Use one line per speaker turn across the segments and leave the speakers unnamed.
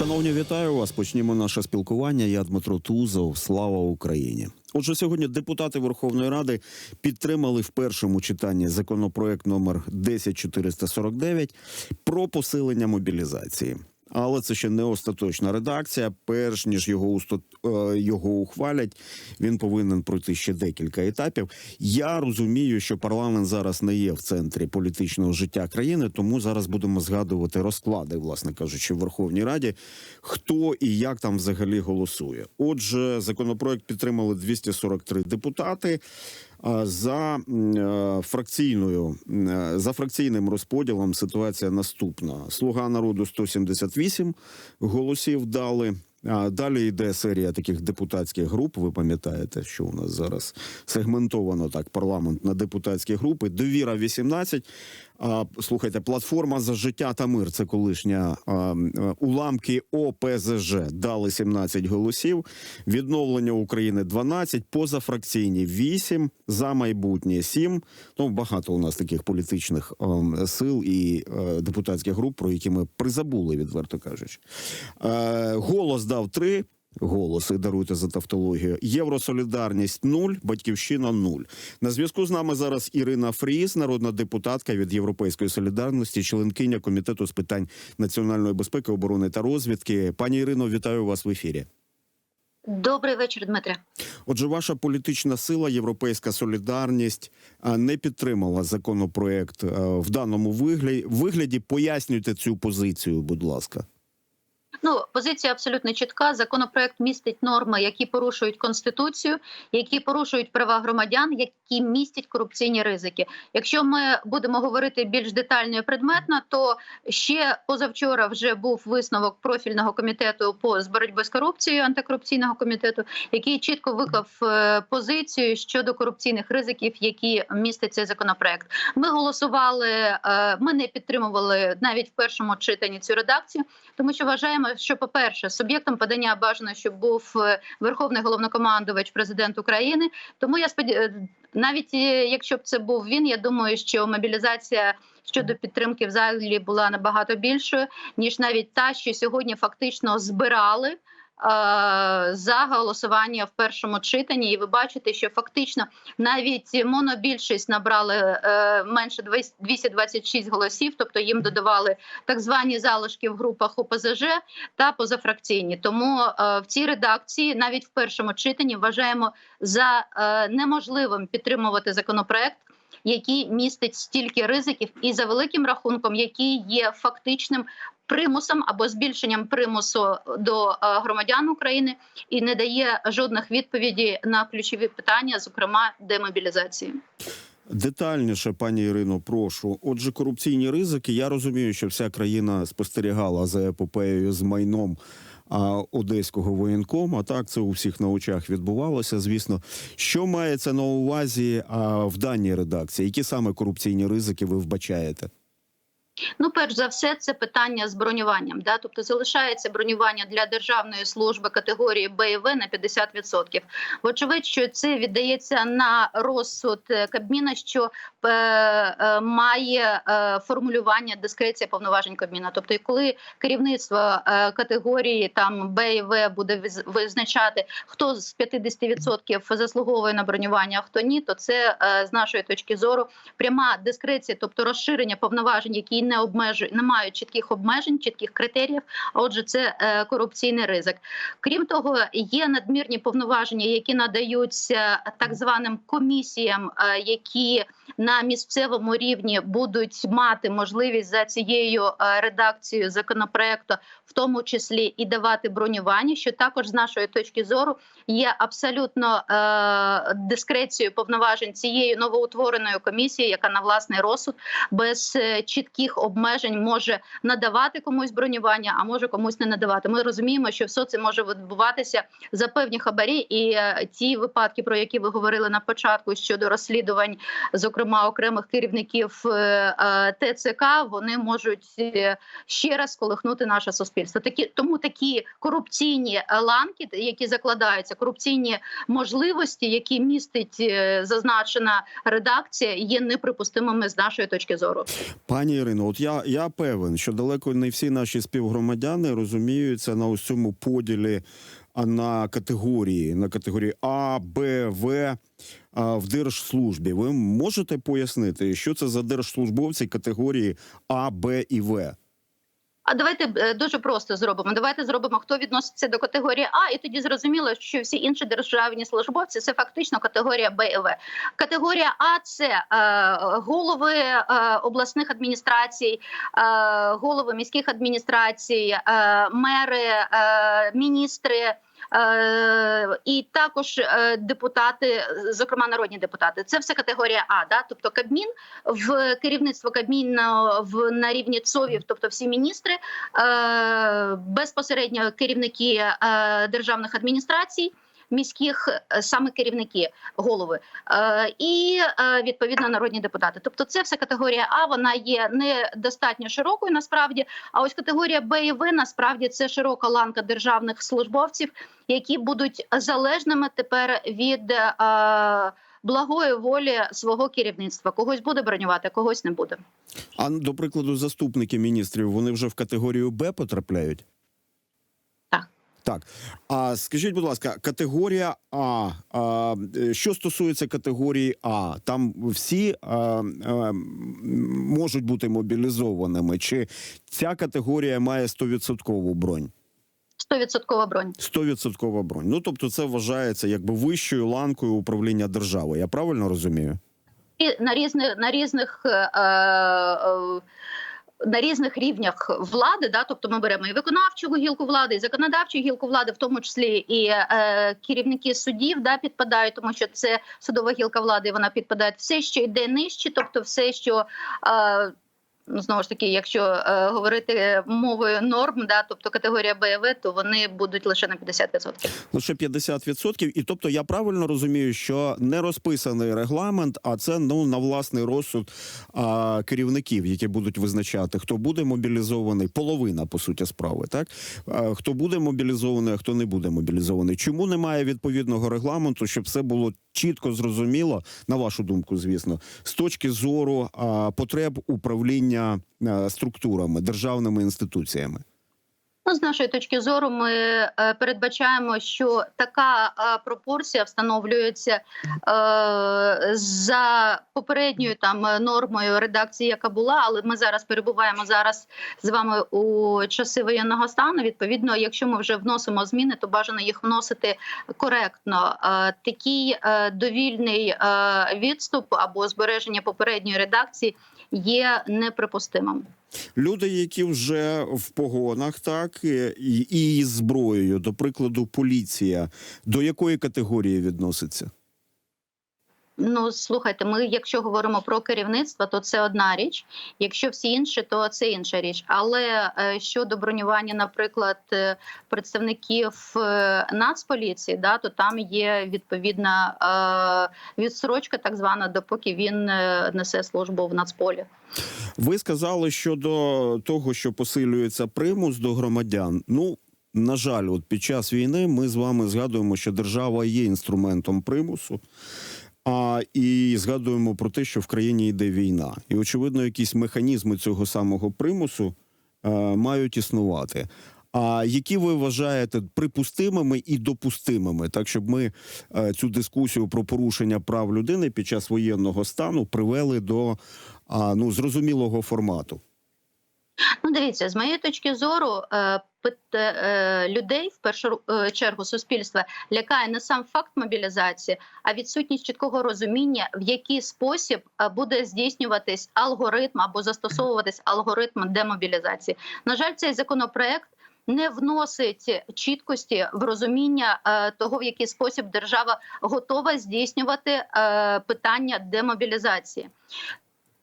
Шановні, вітаю вас. Почнімо наше спілкування. Я Дмитро Тузов. Слава Україні. Отже, сьогодні депутати Верховної Ради підтримали в першому читанні законопроект номер 10449 про посилення мобілізації. Але це ще не остаточна редакція. Перш ніж його е, його ухвалять, він повинен пройти ще декілька етапів. Я розумію, що парламент зараз не є в центрі політичного життя країни, тому зараз будемо згадувати розклади, власне кажучи, в Верховній Раді, хто і як там взагалі голосує. Отже, законопроект підтримали 243 депутати. За е, фракційною е, за фракційним розподілом ситуація наступна: Слуга народу 178 голосів дали. Далі йде серія таких депутатських груп. Ви пам'ятаєте, що у нас зараз сегментовано так парламент на депутатські групи. Довіра 18. Слухайте, платформа за життя та мир. Це колишня е, уламки ОПЗЖ дали 17 голосів. Відновлення України 12, позафракційні 8, за майбутнє 7. Ну багато у нас таких політичних ем, сил і е, депутатських груп, про які ми призабули, відверто кажучи. Е, голос дав 3. Голоси даруйте за тавтологію. Євросолідарність 0, батьківщина 0. На зв'язку з нами зараз Ірина Фріз, народна депутатка від Європейської солідарності, членкиня комітету з питань національної безпеки, оборони та розвідки. Пані Ірино, вітаю вас в ефірі.
Добрий вечір, Дмитре.
Отже, ваша політична сила, Європейська солідарність, не підтримала законопроект в даному вигляді. Вигляді пояснюйте цю позицію, будь ласка.
Ну, позиція абсолютно чітка. Законопроект містить норми, які порушують конституцію, які порушують права громадян, які містять корупційні ризики. Якщо ми будемо говорити більш детально і предметно, то ще позавчора вже був висновок профільного комітету по з боротьби з корупцією антикорупційного комітету, який чітко виклав е, позицію щодо корупційних ризиків, які містить цей законопроект. Ми голосували, е, ми не підтримували навіть в першому читанні цю редакцію, тому що вважаємо, що, по-перше, суб'єктом подання бажано, щоб був е, верховний головнокомандувач, президент України. Тому я сподіваюся, навіть е, якщо б це був він, я думаю, що мобілізація. Щодо підтримки в залі була набагато більшою ніж навіть та, що сьогодні фактично збирали е, за голосування в першому читанні, і ви бачите, що фактично навіть монобільшість набрали е, менше 226 голосів, тобто їм додавали так звані залишки в групах ОПЗЖ та позафракційні. Тому е, в цій редакції, навіть в першому читанні, вважаємо за е, неможливим підтримувати законопроект. Який містить стільки ризиків, і за великим рахунком, який є фактичним примусом або збільшенням примусу до е, громадян України, і не дає жодних відповідей на ключові питання, зокрема демобілізації.
Детальніше, пані Ірино, прошу. Отже, корупційні ризики. Я розумію, що вся країна спостерігала за епопеєю з майном. А одеського воєнкома так це у всіх на очах відбувалося. Звісно, що мається на увазі а, в даній редакції? Які саме корупційні ризики ви вбачаєте?
Ну, перш за все, це питання з бронюванням. Да? Тобто залишається бронювання для державної служби категорії Б і В на 50%. Вочевидь, що це віддається на розсуд е, Кабміна, що має е, формулювання дискреція повноважень Кабміна. Тобто, коли керівництво е, категорії там Б і В буде виз- визначати, хто з 50% заслуговує на бронювання, а хто ні, то це е, з нашої точки зору пряма дискреція, тобто розширення повноважень, які не обмежують, не мають чітких обмежень, чітких критеріїв. Отже, це е, корупційний ризик. Крім того, є надмірні повноваження, які надаються так званим комісіям, е, які на місцевому рівні будуть мати можливість за цією е, редакцією законопроекту, в тому числі і давати бронювання, що також з нашої точки зору є абсолютно е, дискрецією повноважень цієї новоутвореної комісії, яка на власний розсуд без е, чітких обмежень може надавати комусь бронювання, а може комусь не надавати. Ми розуміємо, що все це може відбуватися за певні хабарі, і е, ті випадки, про які ви говорили на початку щодо розслідувань, зокрема окремих керівників е, е, ТЦК, вони можуть е, ще раз колихнути наше суспільство. Такі тому такі корупційні ланки, які закладаються, корупційні можливості, які містить зазначена редакція, є неприпустимими з нашої точки зору.
Пані Ірино, от я, я певен, що далеко не всі наші співгромадяни розуміються на ось цьому поділі на категорії, на категорії А, Б, В а, в держслужбі. Ви можете пояснити, що це за держслужбовці категорії А, Б і В?
А давайте е, дуже просто зробимо. Давайте зробимо, хто відноситься до категорії А, і тоді зрозуміло, що всі інші державні службовці це фактично категорія Б і В. Категорія А це е, голови е, обласних адміністрацій, голови міських адміністрацій, мери, міністри. Е, і також е, депутати, зокрема народні депутати, це все категорія А. Да? Тобто Кабмін в керівництво Кабміну в на рівні ЦОВів, тобто всі міністри, е, безпосередньо керівники державних адміністрацій. Міських е, саме керівники голови е, і е, відповідно народні депутати. Тобто, це все категорія А. Вона є недостатньо широкою насправді. А ось категорія Б і В насправді це широка ланка державних службовців, які будуть залежними тепер від благої волі свого керівництва. Когось буде бронювати, когось не буде.
А до прикладу, заступники міністрів вони вже в категорію Б потрапляють?
Так.
А скажіть, будь ласка, категорія А. а е, що стосується категорії А, там всі а, а, можуть бути мобілізованими? Чи ця категорія має 100% бронь?
100% бронь.
100% бронь. Ну тобто, це вважається якби вищою ланкою управління державою. Я правильно розумію?
І на різних на різних. Е, е, на різних рівнях влади, да, тобто ми беремо і виконавчу гілку влади, і законодавчу гілку влади, в тому числі і е, керівники судів, да, підпадають, тому що це судова гілка влади. Вона підпадає все, що йде нижче, тобто все, що е, ну знову ж таки, якщо е, говорити мовою норм, да, тобто категорія БВ, то вони будуть лише на 50%.
Лише 50%. І тобто я правильно розумію, що не розписаний регламент, а це ну на власний розсуд а, керівників, які будуть визначати, хто буде мобілізований, половина по суті справи, так а, хто буде мобілізований, а хто не буде мобілізований. Чому немає відповідного регламенту, щоб все було чітко зрозуміло, на вашу думку, звісно, з точки зору а, потреб управління а, структурами, державними інституціями.
Ну, з нашої точки зору, ми е, передбачаємо, що така е, пропорція встановлюється е, за попередньою там е, нормою редакції, яка була, але ми зараз перебуваємо зараз з вами у часи воєнного стану. Відповідно, якщо ми вже вносимо зміни, то бажано їх вносити коректно. Е, такий е, довільний е, відступ або збереження попередньої редакції є неприпустимим.
Люди, які вже в погонах, так і, і зброєю, до прикладу, поліція, до якої категорії відноситься?
Ну слухайте, ми, якщо говоримо про керівництво, то це одна річ. Якщо всі інші, то це інша річ. Але е, щодо бронювання, наприклад, е, представників е, нацполіції, да, то там є відповідна відсрочка, так звана, допоки він несе службу в нацполі.
Ви сказали щодо того, що посилюється примус до громадян. Ну на жаль, от під час війни ми з вами згадуємо, що держава є інструментом примусу. А і згадуємо про те, що в країні йде війна, і очевидно, якісь механізми цього самого примусу е, мають існувати. А які ви вважаєте припустимими і допустимими, так щоб ми е, цю дискусію про порушення прав людини під час воєнного стану привели до а, ну зрозумілого формату?
Ну, дивіться, з моєї точки зору, е, людей в першу е, чергу суспільства лякає не сам факт мобілізації, а відсутність чіткого розуміння, в який спосіб е, буде здійснюватись алгоритм або застосовуватись алгоритм демобілізації. На жаль, цей законопроект. Не вносить чіткості в розуміння е, того, в який спосіб держава готова здійснювати е, питання демобілізації.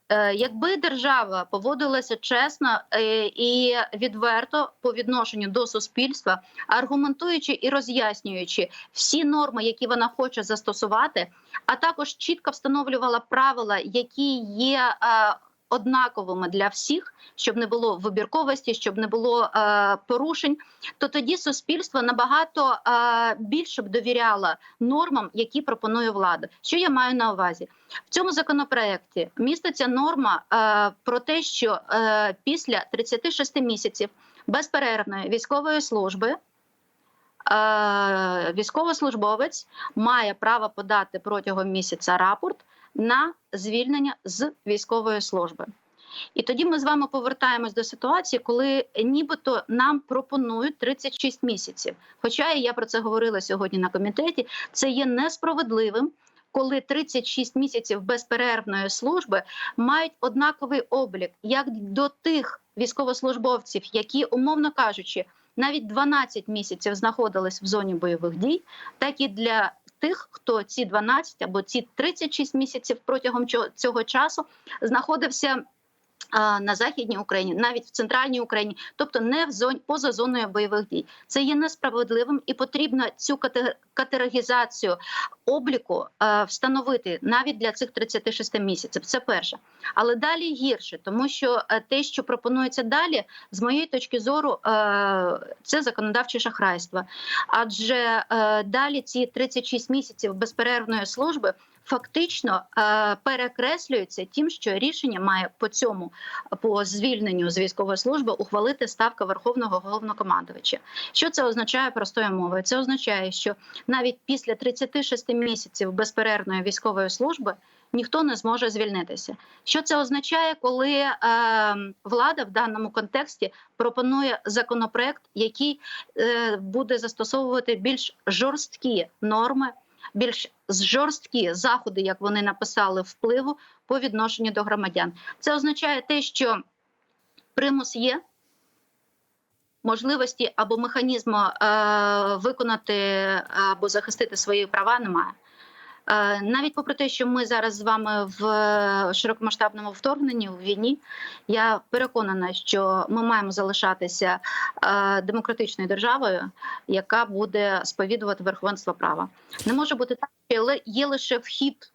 Е, Якби держава поводилася чесно е, і відверто по відношенню до суспільства, аргументуючи і роз'яснюючи всі норми, які вона хоче застосувати, а також чітко встановлювала правила, які є е, однаковими для всіх, щоб не було вибірковості, щоб не було е, порушень, то тоді суспільство набагато е, більше б довіряло нормам, які пропонує влада. Що я маю на увазі? В цьому законопроекті міститься норма е, про те, що е, після 36 місяців безперервної військової служби. е, Військовослужбовець має право подати протягом місяця рапорт на звільнення з військової служби. І тоді ми з вами повертаємось до ситуації, коли нібито нам пропонують 36 місяців. Хоча я про це говорила сьогодні на комітеті, це є несправедливим. Коли 36 місяців безперервної служби мають однаковий облік як до тих військовослужбовців, які, умовно кажучи, навіть 12 місяців знаходились в зоні бойових дій, так і для тих, хто ці 12 або ці 36 місяців протягом цього часу знаходився. На західній Україні, навіть в центральній Україні, тобто не в зоні поза зоною бойових дій, це є несправедливим і потрібно цю кате- категоризацію обліку е, встановити навіть для цих 36 місяців. Це перше, але далі гірше, тому що е, те, що пропонується далі, з моєї точки зору, е, це законодавче шахрайство. Адже далі ці 36 місяців безперервної служби фактично е, перекреслюються тим, що рішення має по цьому по звільненню з військової служби ухвалити ставка верховного головнокомандувача. Що це означає простою мовою? Це означає, що навіть після 36 місяців безперервної військової служби ніхто не зможе звільнитися. Що це означає, коли е, влада в даному контексті пропонує законопроект, який е, буде застосовувати більш жорсткі норми, більш жорсткі заходи, як вони написали, впливу по відношенню до громадян. Це означає те, що примус є. Можливості або механізму е, виконати або захистити свої права немає. Е, навіть попри те, що ми зараз з вами в е, широкомасштабному вторгненні у війні, я переконана, що ми маємо залишатися е, демократичною державою, яка буде сповідувати верховенство права. Не може бути так, що є лише вхід.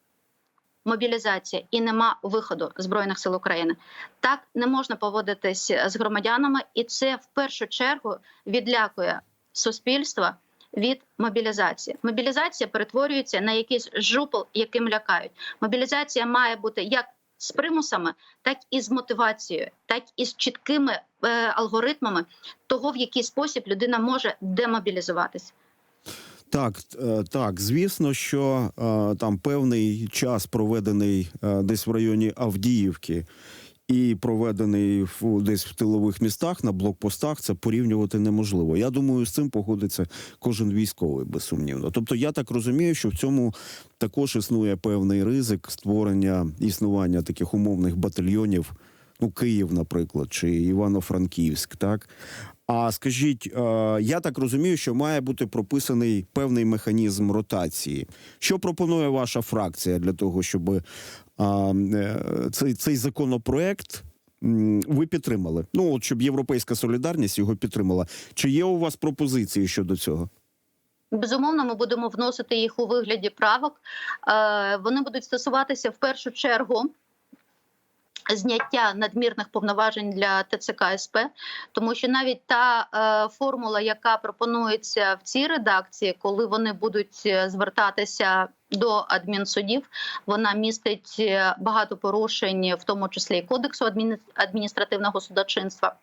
Мобілізація і нема виходу збройних сил України. Так не можна поводитись з громадянами, і це в першу чергу відлякує суспільство від мобілізації. Мобілізація перетворюється на якийсь жупел, яким лякають. Мобілізація має бути як з примусами, так і з мотивацією, так і з чіткими е, алгоритмами того, в який спосіб людина може демобілізуватися.
Так, е, так, звісно, що е, там певний час проведений е, десь в районі Авдіївки і проведений в десь в тилових містах на блокпостах, це порівнювати неможливо. Я думаю, з цим погодиться кожен військовий, безсумнівно. Тобто, я так розумію, що в цьому також існує певний ризик створення існування таких умовних батальйонів. Ну, Київ, наприклад, чи Івано-Франківськ, так. А скажіть, е, я так розумію, що має бути прописаний певний механізм ротації. Що пропонує ваша фракція для того, щоб цей, цей законопроект ви підтримали? Ну, от щоб Європейська солідарність його підтримала. Чи є у вас пропозиції щодо цього?
Безумовно, ми будемо вносити їх у вигляді правок. Е, Вони будуть стосуватися в першу чергу. Зняття надмірних повноважень для ТЦК СП, тому що навіть та е, формула, яка пропонується в цій редакції, коли вони будуть е, звертатися до адмінсудів, вона містить е, багато порушень, в тому числі і кодексу адміністративного судочинства.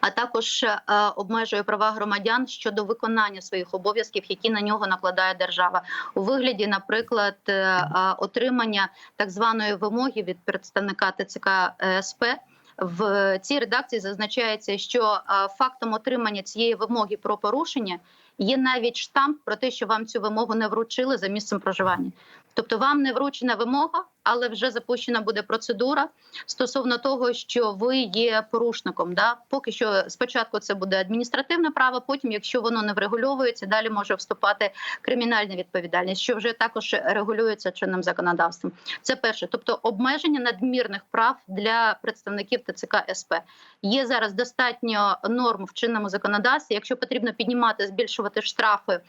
А також е, обмежує права громадян щодо виконання своїх обов'язків, які на нього накладає держава, у вигляді, наприклад, е, е, отримання так званої вимоги від представника ТЦК СП. В цій редакції зазначається, що фактом отримання цієї вимоги про порушення є навіть штамп про те, що вам цю вимогу не вручили за місцем проживання. Тобто вам не вручена вимога, але вже запущена буде процедура стосовно того, що ви є порушником. Да? Поки що спочатку це буде адміністративне право, потім, якщо воно не врегульовується, далі може вступати кримінальна відповідальність, що вже також регулюється чинним законодавством. Це перше, тобто обмеження надмірних прав для представників ТЦК СП. Є зараз достатньо норм в чинному законодавстві. Якщо потрібно піднімати, збільшувати штрафи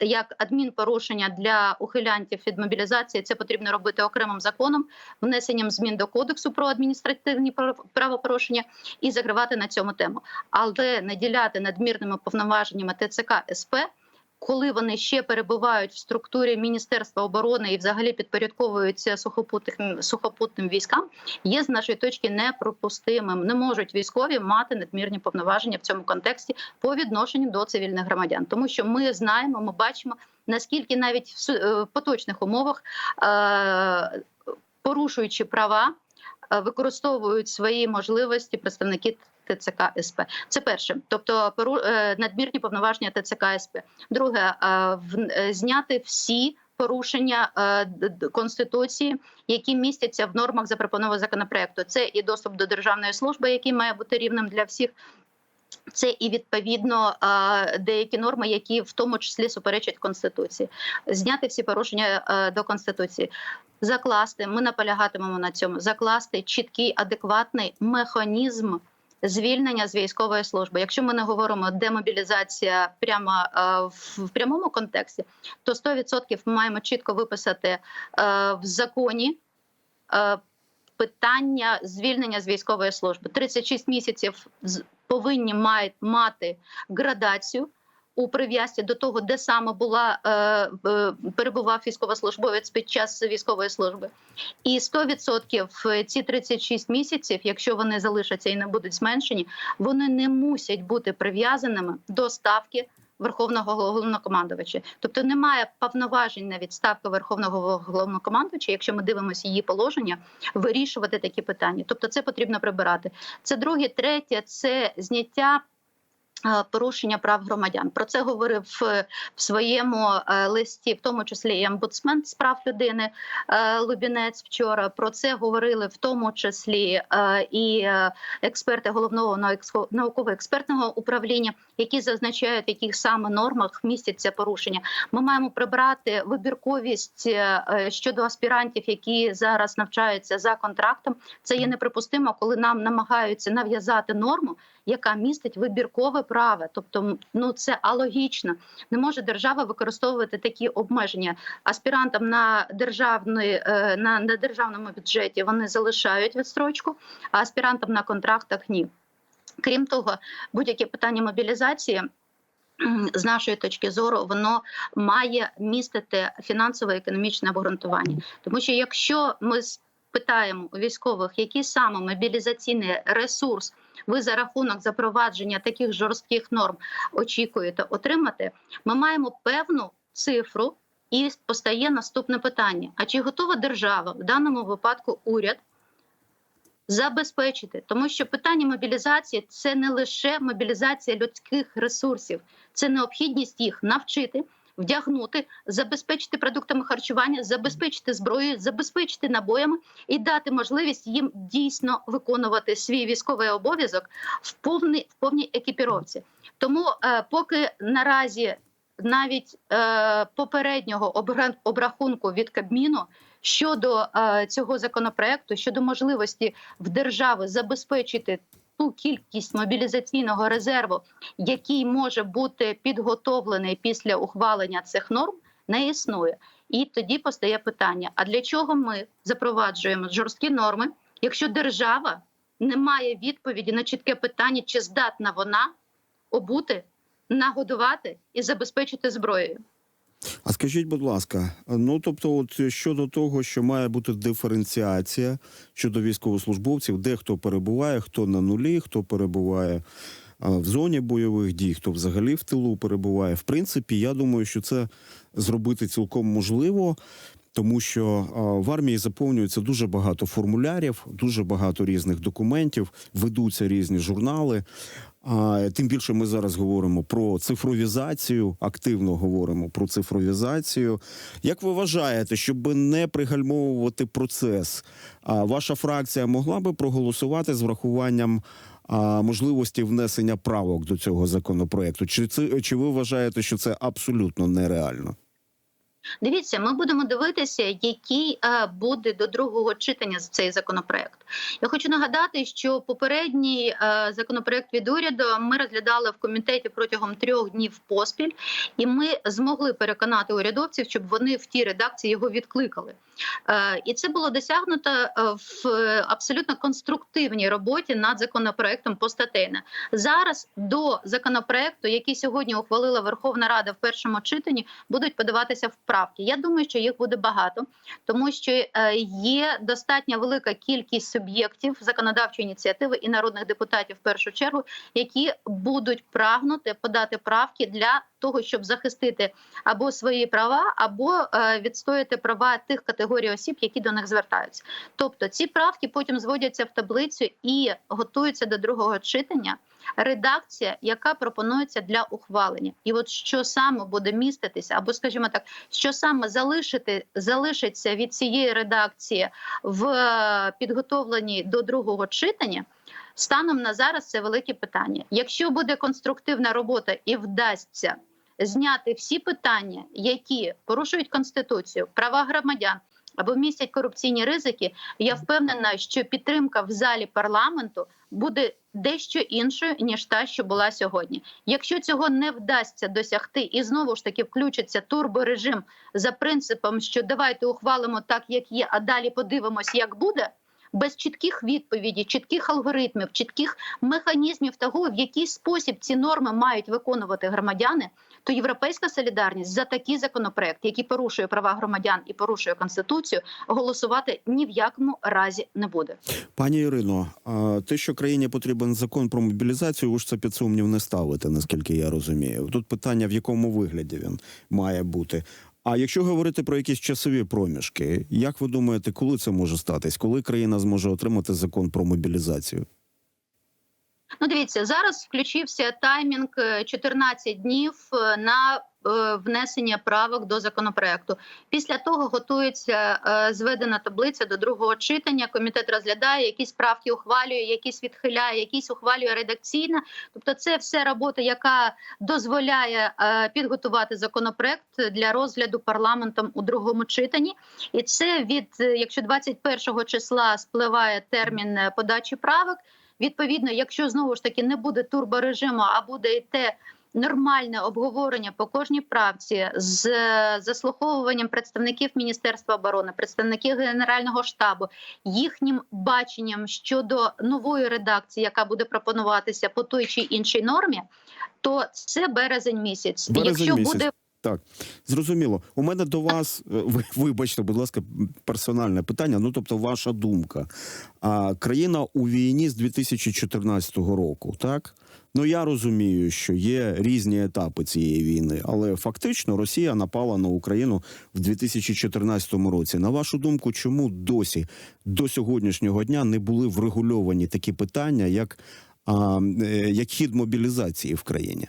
як адмінпорушення для ухилянтів від мобілізації, це потрібно робити окремим законом, внесенням змін до кодексу про адміністративні прав- правопорушення і закривати на цьому тему, але наділяти надмірними повноваженнями ТЦК СП. Коли вони ще перебувають в структурі Міністерства оборони і взагалі підпорядковуються сухопутним сухопутним військам, є з нашої точки непропустимим. Не можуть військові мати надмірні повноваження в цьому контексті по відношенню до цивільних громадян, тому що ми знаємо, ми бачимо наскільки навіть в е, поточних умовах, е, порушуючи права, е, використовують свої можливості представники. ТЦК СП це перше, тобто е, надмірні повноваження ТЦК СП. Друге, е, е, зняти всі порушення конституції, які містяться в нормах запропонованого законопроекту. Це і доступ до державної служби, який має бути рівним для всіх. Це і відповідно деякі норми, які в тому числі суперечать конституції, зняти всі порушення до конституції, закласти. Ми наполягатимемо на цьому. Закласти чіткий адекватний механізм звільнення з військової служби. Якщо ми не говоримо демобілізація прямо е, в, прямому контексті, то 100% ми маємо чітко виписати е, в законі. е, Питання звільнення з військової служби 36 місяців повинні мають мати градацію у прив'язці до того, де саме була е, е, перебував військовослужбовець під час військової служби. І 100% ці 36 місяців, якщо вони залишаться і не будуть зменшені, вони не мусять бути прив'язаними до ставки. Верховного головнокомандувача, тобто немає повноважень на відставку верховного головнокомандувача, якщо ми дивимося її положення, вирішувати такі питання. Тобто, це потрібно прибирати. Це друге, третє це зняття. Е, Порушення прав громадян про це говорив е, в своєму е, листі, в тому числі і омбудсмен з прав людини Лубінець. Вчора про це говорили в тому числі і експерти головного науково-експертного управління, які зазначають, в яких саме нормах містяться порушення. Ми маємо прибрати вибірковість щодо аспірантів, які зараз навчаються за контрактом. Це є неприпустимо, коли нам намагаються нав'язати норму, яка містить вибіркове право. Тобто, ну це алогічно. Не може держава використовувати такі обмеження аспірантам на державної е, на, на державному бюджеті. Вони залишають відстрочку, а аспірантам на контрактах ні. Крім того, будь-яке питання мобілізації. З нашої точки зору, воно має містити фінансово-економічне обґрунтування, тому що якщо ми питаємо у військових, який саме мобілізаційний ресурс ви за рахунок запровадження таких жорстких норм очікуєте отримати, ми маємо певну цифру, і постає наступне питання: а чи готова держава в даному випадку уряд? Забезпечити, тому що питання мобілізації це не лише мобілізація людських ресурсів, це необхідність їх навчити, вдягнути, забезпечити продуктами харчування, забезпечити зброєю, забезпечити набоями і дати можливість їм дійсно виконувати свій військовий обов'язок в повній в повній екіпіровці. Тому, е, поки наразі навіть е, попереднього обрахунку від Кабміну щодо е, цього законопроекту, щодо можливості в держави забезпечити ту кількість мобілізаційного резерву, який може бути підготовлений після ухвалення цих норм, не існує. І тоді постає питання: а для чого ми запроваджуємо жорсткі норми, якщо держава не має відповіді на чітке питання, чи здатна вона обути, нагодувати і забезпечити зброєю?
А скажіть, будь ласка, ну тобто, от щодо того, що має бути диференціація щодо військовослужбовців, де хто перебуває, хто на нулі, хто перебуває в зоні бойових дій, хто взагалі в тилу перебуває. В принципі, я думаю, що це зробити цілком можливо. Тому що в армії заповнюється дуже багато формулярів, дуже багато різних документів, ведуться різні журнали. А тим більше ми зараз говоримо про цифровізацію, активно говоримо про цифровізацію. Як ви вважаєте, щоб не пригальмовувати процес, ваша фракція могла би проголосувати з врахуванням можливості внесення правок до цього законопроекту? Чи це чи ви вважаєте, що це абсолютно нереально?
Дивіться, ми будемо дивитися, який е, буде до другого читання цей законопроект. Я хочу нагадати, що попередній е, законопроект від уряду ми розглядали в комітеті протягом трьох днів поспіль, і ми змогли переконати урядовців, щоб вони в тій редакції його відкликали. Е, і це було досягнуто е, в абсолютно конструктивній роботі над законопроектом постатейно. Зараз до законопроекту, який сьогодні ухвалила Верховна Рада в першому читанні, будуть подаватися вправки. Я думаю, що їх буде багато, тому що е, є достатньо велика кількість суб'єктів законодавчої ініціативи і народних депутатів в першу чергу, які будуть прагнути подати правки для того, щоб захистити або свої права, або відстояти права тих категорій осіб, які до них звертаються. Тобто ці правки потім зводяться в таблицю і готуються до другого читання. Редакція, яка пропонується для ухвалення, і от що саме буде міститися, або, скажімо так, що саме залишити залишиться від цієї редакції в е, підготовленні до другого читання. Станом на зараз це велике питання. Якщо буде конструктивна робота і вдасться зняти всі питання, які порушують конституцію, права громадян або містять корупційні ризики, я впевнена, що підтримка в залі парламенту буде дещо іншою ніж та, що була сьогодні. Якщо цього не вдасться досягти, і знову ж таки включиться турборежим за принципом, що давайте ухвалимо так, як є, а далі подивимось, як буде. Без чітких відповідей, чітких алгоритмів, чітких механізмів того, в який спосіб ці норми мають виконувати громадяни, то європейська солідарність за такий законопроект, який порушує права громадян і порушує конституцію, голосувати ні в якому разі не буде.
Пані Ірино, те, що країні потрібен закон про мобілізацію, ви ж це під сумнів не ставите, наскільки я розумію. Тут питання, в якому вигляді він має бути. А якщо говорити про якісь часові проміжки, як ви думаєте, коли це може статись? Коли країна зможе отримати закон про мобілізацію?
Ну, дивіться, зараз включився таймінг е, 14 днів е, на е, внесення правок до законопроекту. Після того готується е, зведена таблиця до другого читання. Комітет розглядає якісь правки, ухвалює, якісь відхиляє, якісь ухвалює редакційно. Тобто, це все робота, яка дозволяє е, підготувати законопроект для розгляду парламентом у другому читанні. І це від е, якщо 21 числа спливає термін е, подачі правок. Відповідно, якщо знову ж таки не буде турборежиму, а буде йти нормальне обговорення по кожній правці з е, заслуховуванням представників Міністерства оборони, представників Генерального штабу, їхнім баченням щодо нової редакції, яка буде пропонуватися по той чи іншій нормі, то це березень місяць.
Березень
якщо
місяць.
буде
Так, зрозуміло. У мене до вас, е, ви, вибачте, будь ласка, персональне питання. Ну, тобто, ваша думка. А країна у війні з 2014 року, так? Ну я розумію, що є різні етапи цієї війни, але фактично Росія напала на Україну в 2014 році. На вашу думку, чому досі до сьогоднішнього дня не були врегульовані такі питання, як, а, е, як хід мобілізації в країні?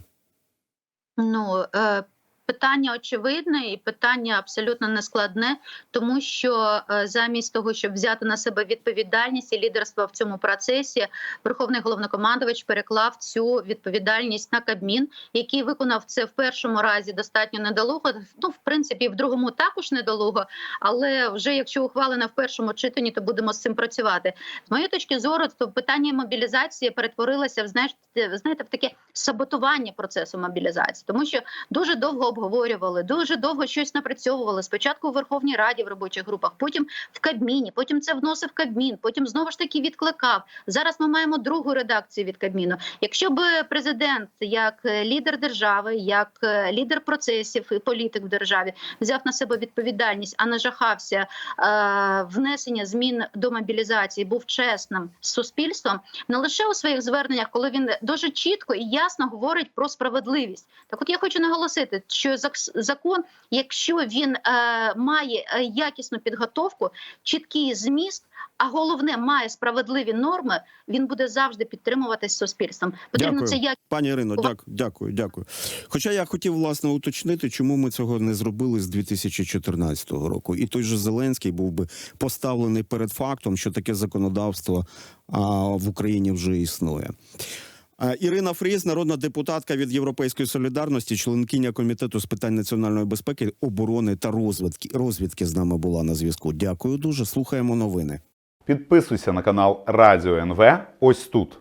Ну е, питання очевидне і питання абсолютно нескладне, тому що е, замість того, щоб взяти на себе відповідальність і лідерство в цьому процесі, верховний головнокомандувач переклав цю відповідальність на Кабмін, який виконав це в першому разі достатньо недолуго. Ну, в принципі, в другому також недолуго. Але вже якщо ухвалено в першому читанні, то будемо з цим працювати. З моєї точки зору, то питання мобілізації перетворилося в знаєш, знаєте, в таке саботування процесу мобілізації, тому що дуже довго обговорювали, дуже довго щось напрацьовували. Спочатку у Верховній Раді в робочих групах, потім в Кабміні, потім це вносив Кабмін, потім знову ж таки відкликав. Зараз ми маємо другу редакцію від Кабміну. Якщо б президент, як е, лідер держави, як е, лідер процесів і політик в державі, взяв на себе відповідальність, а не жахався е, внесення змін до мобілізації, був чесним з суспільством, не лише у своїх зверненнях, коли він дуже чітко і ясно говорить про справедливість. Так, от я хочу наголосити, що зак- закон, якщо він е, має е, якісну підготовку, чіткий зміст, а головне має справедливі норми, він буде завжди підтримуватись суспільством. Потрібно
Дякую.
це як
Пані Ірино, дякую, дякую, дякую. Хоча я хотів власне уточнити, чому ми цього не зробили з 2014 року. І той же Зеленський був би поставлений перед фактом, що таке законодавство а, в Україні вже існує. Е, Ірина Фріз, народна депутатка від Європейської солідарності, членкиня комітету з питань національної безпеки, оборони та розвідки. Розвідки з нами була на зв'язку. Дякую дуже. Слухаємо новини.
Підписуйся на канал Радіо НВ ось тут.